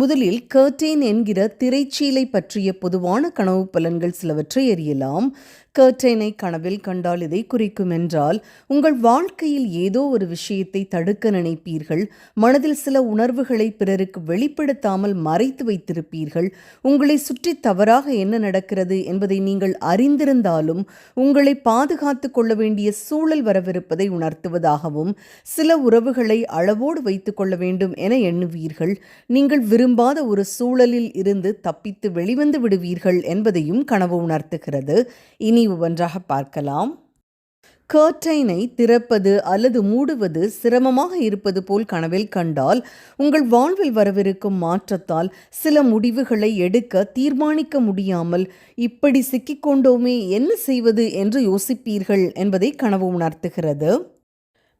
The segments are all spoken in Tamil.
முதலில் கர்டேன் என்கிற திரைச்சீலை பற்றிய பொதுவான கனவு பலன்கள் சிலவற்றை எறியலாம் கர்டேனை கனவில் கண்டால் இதை குறிக்கும் என்றால் உங்கள் வாழ்க்கையில் ஏதோ ஒரு விஷயத்தை தடுக்க நினைப்பீர்கள். மனதில் சில உணர்வுகளை பிறருக்கு வெளிப்படுத்தாமல் மறைத்து வைத்திருப்பீர்கள். உங்களை சுற்றி தவறாக என்ன நடக்கிறது என்பதை நீங்கள் அறிந்திருந்தாலும் உங்களை பாதுகாத்து கொள்ள வேண்டிய சூழல் வரவிருப்பதை உணர்த்துவதாகவும் சில உறவுகளை அளவோடு வைத்துக் கொள்ள வேண்டும் என எண்ணுவீர்கள். நீங்கள் விரும்பாத ஒரு சூழலில் இருந்து தப்பித்து வெளிவந்து விடுவீர்கள் என்பதையும் கனவு உணர்த்துகிறது. இனி ஒவ்வொன்றாக பார்க்கலாம். கர்டைனை திறப்பது அல்லது மூடுவது சிரமமாக இருப்பது போல் கனவில் கண்டால் உங்கள் வாழ்வில் வரவிருக்கும் மாற்றத்தால் சில முடிவுகளை எடுக்க தீர்மானிக்க முடியாமல் இப்படி சிக்கிக்கொண்டோமே என்ன செய்வது என்று யோசிப்பீர்கள் என்பதை கனவு உணர்த்துகிறது.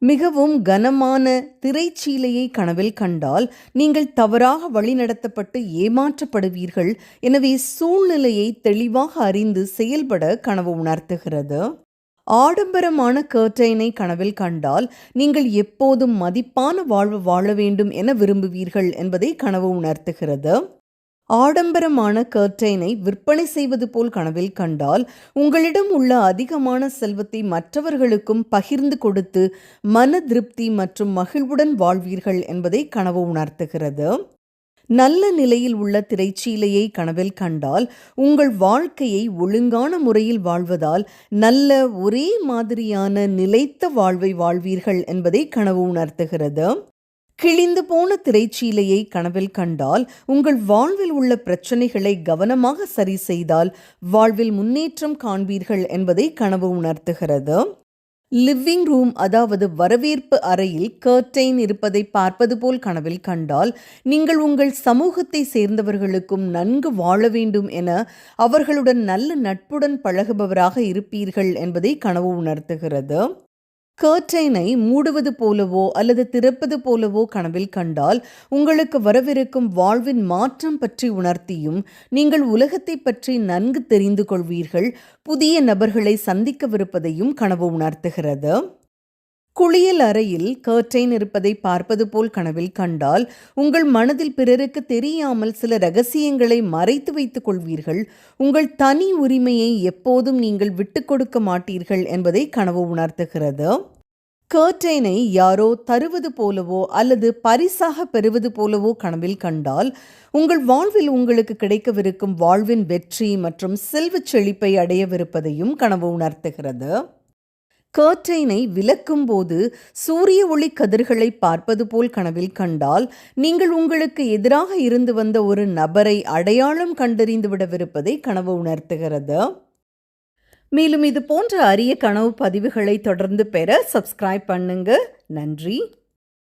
மிகவும் கனமான திரைச்சீலையை கனவில் கண்டால் நீங்கள் தவறாக வழிநடத்தப்பட்டு ஏமாற்றப்படுவீர்கள். எனவே சூழ்நிலையை தெளிவாக அறிந்து செயல்பட கனவு உணர்த்துகிறது. ஆடம்பரமான கர்டைனை கனவில் கண்டால் நீங்கள் எப்போதும் மதிப்பான வாழ்வு வாழ வேண்டும் என விரும்புவீர்கள் என்பதை கனவு உணர்த்துகிறது. ஆடம்பரமான கர்டைனை விற்பனை செய்வது போல் கனவில் கண்டால் உங்களிடம் உள்ள அதிகமான செல்வத்தை மற்றவர்களுக்கும் பகிர்ந்து கொடுத்து மன திருப்தி மற்றும் மகிழ்வுடன் வாழ்வீர்கள் என்பதை கனவு உணர்த்துகிறது. நல்ல நிலையில் உள்ள திரைச்சீலையை கனவில் கண்டால் உங்கள் வாழ்க்கையை ஒழுங்கான முறையில் வாழ்வதால் நல்ல ஒரே மாதிரியான நிலைத்த வாழ்வை வாழ்வீர்கள் என்பதை கனவு உணர்த்துகிறது. கிழிந்து போன திரைச்சீலையை கனவில் கண்டால் உங்கள் வாழ்வில் உள்ள பிரச்சனைகளை கவனமாக சரி செய்தால் வாழ்வில் முன்னேற்றம் காண்பீர்கள் என்பதை கனவு உணர்த்துகிறது. லிவிங் ரூம் அதாவது வரவேற்பு அறையில் கர்டைன் இருப்பதை பார்ப்பது போல் கனவில் கண்டால் நீங்கள் உங்கள் சமூகத்தை சேர்ந்தவர்களுக்கும் நன்கு வாழ வேண்டும் என அவர்களுடன் நல்ல நட்புடன் பழகுபவராக இருப்பீர்கள் என்பதை கனவு உணர்த்துகிறது. கர்டைனை மூடுவது போலவோ அல்லது திறப்பது போலவோ கனவில் கண்டால் உங்களுக்கு வரவிருக்கும் வாழ்வின் மாற்றம் பற்றி உணர்த்தியும் நீங்கள் உலகத்தை பற்றி நன்கு தெரிந்து கொள்வீர்கள் புதிய நபர்களை சந்திக்கவிருப்பதையும் கனவு உணர்த்துகிறது. குளியல் அறையில் கர்டைன் இருப்பதை பார்ப்பது போல் கனவில் கண்டால் உங்கள் மனதில் பிறருக்கு தெரியாமல் சில ரகசியங்களை மறைத்து வைத்துக் கொள்வீர்கள். உங்கள் தனி உரிமையை எப்போதும் நீங்கள் விட்டுக் கொடுக்க மாட்டீர்கள் என்பதை கனவு உணர்த்துகிறது. கர்டைனை யாரோ தருவது போலவோ அல்லது பரிசாக பெறுவது போலவோ கனவில் கண்டால் உங்கள் வாழ்வில் உங்களுக்கு கிடைக்கவிருக்கும் வாழ்வின் வெற்றி மற்றும் செல்வச் செழிப்பை அடையவிருப்பதையும் கனவு உணர்த்துகிறது. கர்டைனை விலக்கும்போது சூரிய ஒளி கதிர்களை பார்ப்பது போல் கனவில் கண்டால் நீங்கள் உங்களுக்கு எதிராக இருந்து வந்த ஒரு நபரை அடையாளம் கண்டறிந்து விடவிருப்பதை கனவு உணர்த்துகிறது. மேலும் இது போன்ற அரிய கனவு பதிவுகளை தொடர்ந்து பெற சப்ஸ்கிரைப் பண்ணுங்க. நன்றி.